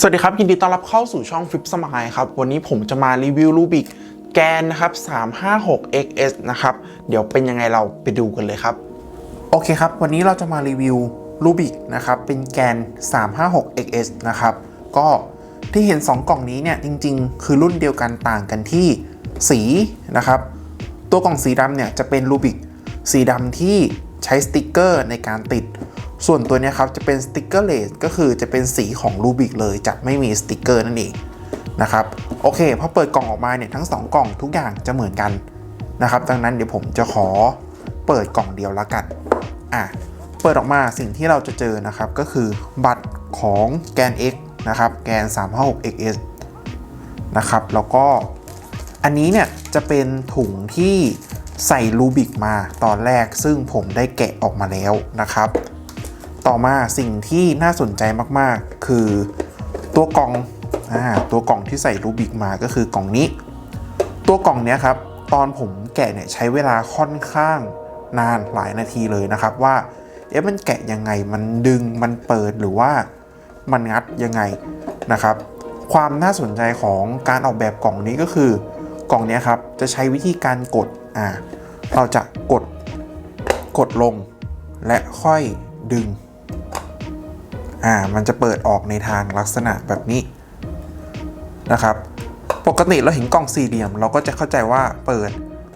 สวัสดีครับ ยินดีต้อนรับเข้าสู่ช่องฟิปสมายครับ วันนี้ผมจะมารีวิวรูบิกแกนนะครับ 356XS นะครับ เดี๋ยวเป็นยังไงเราไปดูกันเลยครับ โอเคครับ วันนี้เราจะมารีวิวรูบิกนะครับ เป็นแกน 356XS นะครับ ก็ที่เห็น 2 กล่องนี้เนี่ย จริง ๆ คือรุ่นเดียวกันต่างกันที่สีนะครับ ตัวกล่องสีดำเนี่ยจะเป็นรูบิกสีดำที่ใช้สติกเกอร์ในการติด ส่วนตัวนี้ครับจะเป็นสติกเกอร์เลสก็คือจะเป็นสีของรูบิกเลยจะไม่มีสติกเกอร์นั่นเองนะครับโอเคพอเปิดกล่องออกมาเนี่ยทั้ง 2 กล่องทุกอย่างจะเหมือนกันนะครับดังนั้นเดี๋ยวผมจะขอเปิดกล่องเดียวละกันอะเปิดออกมาสิ่งที่เราจะเจอนะครับก็คือบัตรของแกน X นะครับแกน 356XS นะครับแล้วก็อันนี้เนี่ยจะเป็นถุงที่ใส่รูบิกมาตอนแรกซึ่งผมได้แกะออกมาแล้วนะครับ ต่อมาสิ่งที่น่าสนใจมากๆ คือตัวกล่องอ่าตัวกล่องที่ใส่รูบิกมาก็คือกล่องนี้ ตัวกล่องเนี้ยครับตอนผมแกะเนี่ยใช้เวลาค่อนข้างนานหลายนาทีเลยนะครับว่าเอ๊ะมันแกะยังไงมันดึงมันเปิดหรือว่ามันงัดยังไงนะครับ ความน่าสนใจของการออกแบบกล่องนี้ก็คือกล่องนี้ครับจะใช้วิธีการกดอ่าเราจะกดกดลงและค่อยดึง อ่ามันจะเปิดออกในทางลักษณะแบบนี้นะครับปกติเราเห็นกล่องสี่เหลี่ยม เราก็จะเข้าใจว่าเปิด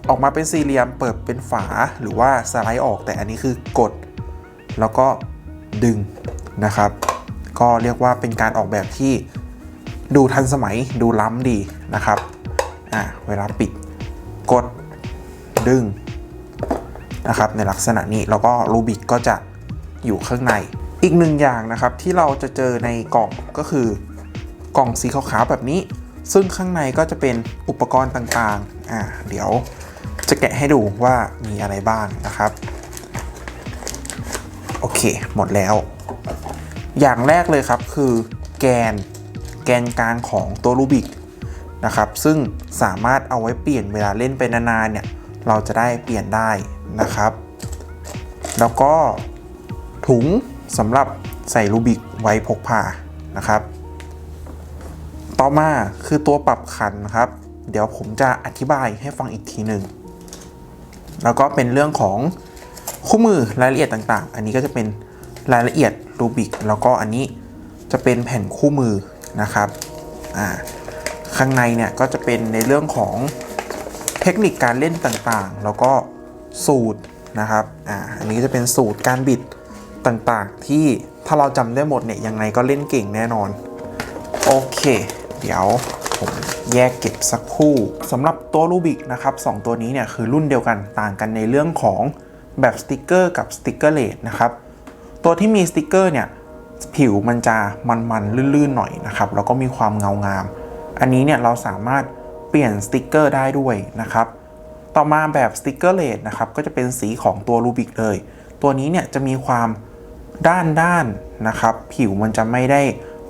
ออกมาเป็นสี่เหลี่ยม เปิดเป็นฝาหรือว่าสไลด์ออกแต่อันนี้คือกด แล้วก็ดึงนะครับ ก็เรียกว่าเป็นการออกแบบที่ดูทันสมัยดูล้ำดีนะครับอ่าเวลาปิดกดดึงนะครับในลักษณะนี้แล้วก็รูบิกก็จะอยู่ข้างใน อีกหนึ่งอย่างนะครับที่เราจะเจอในกล่องก็คือกล่องสีขาวๆแบบนี้ ซึ่งข้างในก็จะเป็นอุปกรณ์ต่างๆ อ่าเดี๋ยวจะแกะให้ดูว่ามีอะไรบ้างนะครับ โอเค หมดแล้ว อย่างแรกเลยครับคือแกนแกนกลางของตัวรูบิกนะครับ ซึ่งสามารถเอาไว้เปลี่ยนเวลาเล่นไปนานๆเนี่ยเราจะได้เปลี่ยนได้นะครับ แล้วก็ถุง สำหรับใส่รูบิกไว้พกพานะครับ ต่อมาคือตัวปรับขันครับ เดี๋ยวผมจะอธิบายให้ฟังอีกทีหนึ่งแล้วก็เป็นเรื่องของคู่มือรายละเอียดต่างๆ อันนี้ก็จะเป็นรายละเอียดรูบิกแล้วก็อันนี้จะเป็นแผ่นคู่มือนะครับอ่าข้างในเนี่ยก็จะเป็นในเรื่องของเทคนิคการเล่นต่างๆ แล้วก็สูตรนะครับอ่าอันนี้ก็จะเป็นสูตรการบิด ต่างๆ ที่ถ้าเราจำได้หมดเนี่ยยังไงก็เล่นเก่งแน่นอน โอเค เดี๋ยวผมแยกเก็บสักคู่สำหรับตัวรูบิกนะครับสองตัวนี้เนี่ยคือรุ่นเดียวกันต่างกันในเรื่องของแบบสติกเกอร์กับสติกเกอร์เลสนะครับตัวที่มีสติกเกอร์เนี่ยผิวมันจะมันๆลื่นๆหน่อยนะครับแล้วก็มีความเงางาม อันนี้เนี่ยเราสามารถเปลี่ยนสติกเกอร์ได้ด้วยนะครับต่อมาแบบสติกเกอร์เลสนะครับก็จะเป็นสีของตัวรูบิกเลย ตัวนี้เนี่ยจะมีความ ด้านด้านนะครับ ผิวมันจะไม่ได้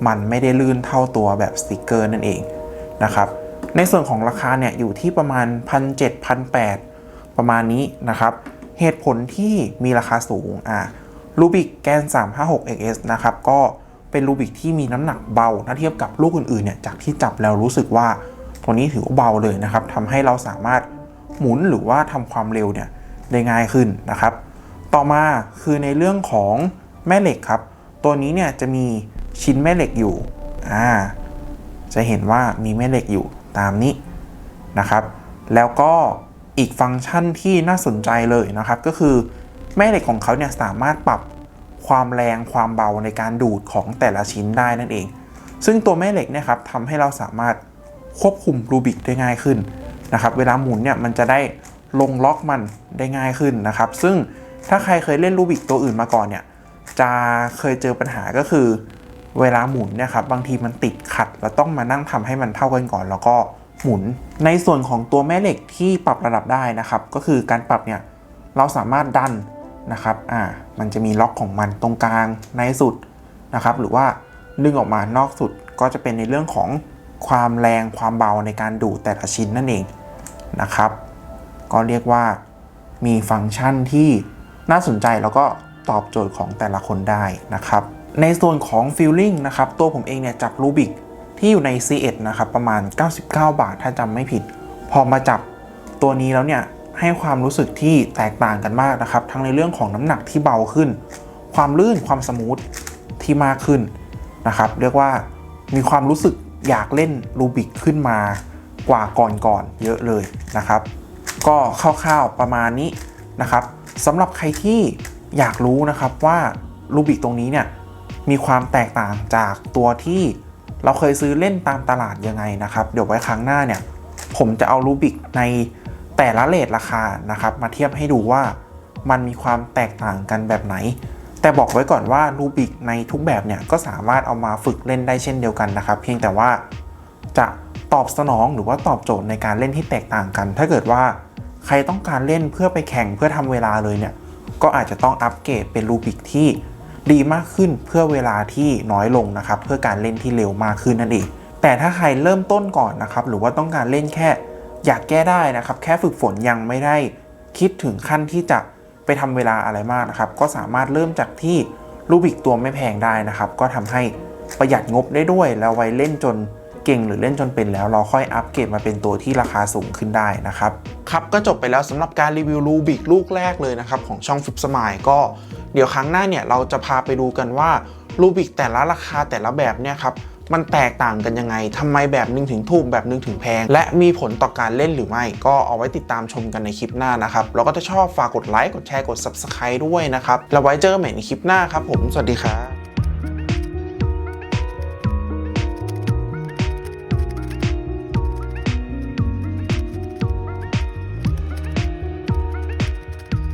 มันไม่ได้ลื่นเท่าตัวแบบสติกเกอร์นั่นเองนะครับ ในส่วนของราคาเนี่ยอยู่ที่ประมาณ 1,700 1,800 ประมาณนี้นะครับ เหตุผลที่มีราคาสูงอะรูบิกแกน 356XS นะครับ ก็เป็นรูบิกที่มีน้ำหนักเบาถ้าเทียบกับลูกอื่นๆเนี่ยจากที่จับแล้วรู้สึกว่าตัวนี้ถือว่าเบาเลยนะครับทำให้เราสามารถหมุนหรือว่าทำความเร็วเนี่ยได้ง่ายขึ้นนะครับ ต่อมาคือในเรื่องของ แม่เหล็กครับ ตัวนี้เนี่ยจะมีชิ้นแม่เหล็กอยู่อ่าจะเห็นว่ามีแม่เหล็กอยู่ตามนี้นะครับ แล้วก็อีกฟังก์ชันที่น่าสนใจเลยนะครับ ก็คือแม่เหล็กของเขาเนี่ยสามารถปรับความแรงความเบาในการดูดของแต่ละชิ้นได้นั่นเอง ซึ่งตัวแม่เหล็กเนี่ยครับทำให้เราสามารถควบคุมรูบิกได้ง่ายขึ้นนะครับ เวลาหมุนเนี่ยมันจะได้ลงล็อกมันได้ง่ายขึ้นนะครับ ซึ่งถ้าใครเคยเล่นรูบิกตัวอื่นมาก่อนเนี่ย จะเคยเจอปัญหาก็คือ เวลาหมุนเนี่ยครับบางทีมันติดขัดเราต้องมานั่งทำให้มันเท่ากันก่อน แล้วก็หมุน ในส่วนของตัวแม่เหล็กที่ปรับระดับได้นะครับ ก็คือการปรับเนี่ยเราสามารถดันนะครับ อ่า มันจะมีล็อกของมันตรงกลางในสุดนะครับ หรือว่าดึงออกมานอกสุดก็จะเป็นในเรื่องของความแรงความเบาในการดูดแต่ละชิ้นนั่นเองนะครับ ก็เรียกว่ามีฟังก์ชันที่น่าสนใจแล้วก็ ตอบโจทย์ของแต่ละคนได้นะครับ ในส่วนของฟิลลิ่งนะครับ ตัวผมเองเนี่ยจับรูบิกที่อยู่ใน C1 นะครับ ประมาณ 99 บาทถ้าจำไม่ผิด พอมาจับตัวนี้แล้วเนี่ยให้ความรู้สึกที่แตกต่างกันมากนะครับ ทั้งในเรื่องของน้ำหนักที่เบาขึ้น ความลื่นความสมูทที่มากขึ้นนะครับ เรียกว่ามีความรู้สึกอยากเล่นรูบิกขึ้นมากว่าก่อนๆเยอะเลยนะครับ ก็คร่าวๆประมาณนี้นะครับสำหรับใครที่ อยากรู้นะครับว่ารูบิกตรงนี้เนี่ยมีความแตกต่างจากตัวที่เราเคยซื้อเล่นตามตลาดยังไงนะครับ เดี๋ยวไว้ครั้งหน้าเนี่ย ผมจะเอารูบิกในแต่ละเลทราคานะครับ มาเทียบให้ดูว่ามันมีความแตกต่างกันแบบไหน แต่บอกไว้ก่อนว่ารูบิกในทุกแบบเนี่ยก็สามารถเอามาฝึกเล่นได้เช่นเดียวกันนะครับ เพียงแต่ว่าจะตอบสนองหรือว่าตอบโจทย์ในการเล่นที่แตกต่างกัน ถ้าเกิดว่าใครต้องการเล่นเพื่อไปแข่งเพื่อทำเวลาเลยเนี่ย ก็อาจจะต้องอัปเกรดเป็นรูบิกที่ดีมากขึ้นเพื่อเวลาที่น้อยลงนะครับ เพื่อการเล่นที่เร็วมากขึ้นนั่นเองแต่ถ้าใครเริ่มต้นก่อนนะครับ หรือว่าต้องการเล่นแค่ อยากแก้ได้นะครับ แค่ฝึกฝนยังไม่ได้คิดถึงขั้นที่จะไปทำเวลาอะไรมากนะครับ ก็สามารถเริ่มจากที่รูบิกตัวไม่แพงได้นะครับ ก็ทำให้ประหยัดงบได้ด้วยแล้วไว้เล่นจน เก่งหรือเล่นจนเป็นแล้วเราค่อยอัปเกรดมาเป็นตัวที่ราคาสูงขึ้นได้นะครับครับก็จบไปแล้วสำหรับการรีวิวรูบิกลูกแรกเลยนะครับของช่องฟิปสมายก็เดี๋ยวครั้งหน้าเนี่ยเราจะพาไปดูกันว่ารูบิกแต่ละราคาแต่ละแบบเนี่ยครับมันแตกต่างกันยังไงทำไมแบบหนึงถึงถูกแบบหนึงถึงแพง และมีผลต่อการเล่นหรือไม่ ก็เอาไว้ติดตามชมกันในคลิปหน้านะครับแล้วก็ถ้าชอบฝากกดไลค์ กดแชร์ กด Subscribe ด้วยนะครับ แล้วไว้เจอกันใหม่ในคลิปหน้าครับผม สวัสดีครับ